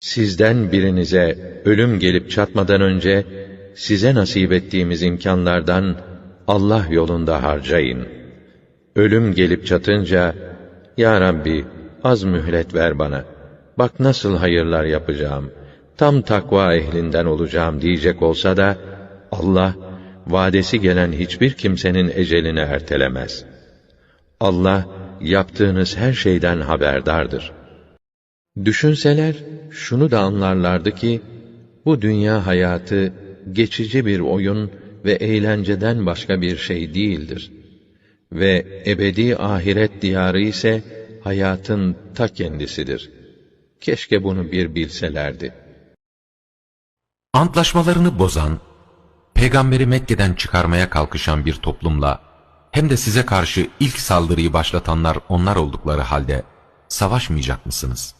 Sizden birinize ölüm gelip çatmadan önce size nasip ettiğimiz imkanlardan Allah yolunda harcayın. Ölüm gelip çatınca ya Rabbi az mühlet ver bana. Bak nasıl hayırlar yapacağım. Tam takva ehlinden olacağım diyecek olsa da Allah vadesi gelen hiçbir kimsenin ecelini ertelemez. Allah yaptığınız her şeyden haberdardır. Düşünseler şunu da anlarlardı ki bu dünya hayatı geçici bir oyun ve eğlenceden başka bir şey değildir. Ve ebedi ahiret diyarı ise hayatın ta kendisidir. Keşke bunu bir bilselerdi. Antlaşmalarını bozan, peygamberi Mekke'den çıkarmaya kalkışan bir toplumla, hem de size karşı ilk saldırıyı başlatanlar onlar oldukları halde, savaşmayacak mısınız?